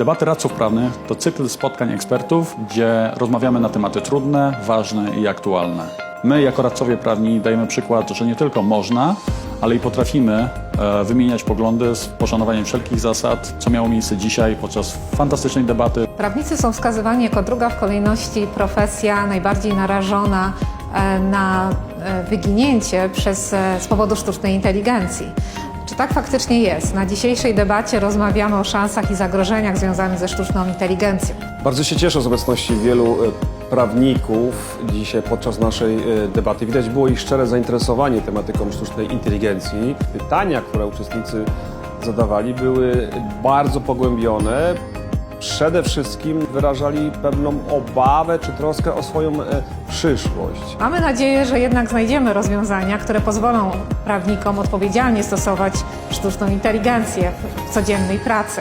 Debaty radców prawnych to cykl spotkań ekspertów, gdzie rozmawiamy na tematy trudne, ważne i aktualne. My, jako radcowie prawni, dajemy przykład, że nie tylko można, ale i potrafimy e, wymieniać poglądy z poszanowaniem wszelkich zasad, co miało miejsce dzisiaj podczas fantastycznej debaty. Prawnicy są wskazywani jako druga w kolejności profesja najbardziej narażona e, na e, wyginięcie przez, z powodu sztucznej inteligencji. Czy tak faktycznie jest? Na dzisiejszej debacie rozmawiamy o szansach i zagrożeniach związanych ze sztuczną inteligencją. Bardzo się cieszę z obecności wielu e, prawników dzisiaj podczas naszej e, debaty. Widać było ich szczere zainteresowanie tematyką sztucznej inteligencji. Pytania, które uczestnicy zadawali, były bardzo pogłębione. Przede wszystkim wyrażali pewną obawę czy troskę o swoją e, przyszłość. Mamy nadzieję, że jednak znajdziemy rozwiązania, które pozwolą prawnikom odpowiedzialnie stosować sztuczną inteligencję w codziennej pracy.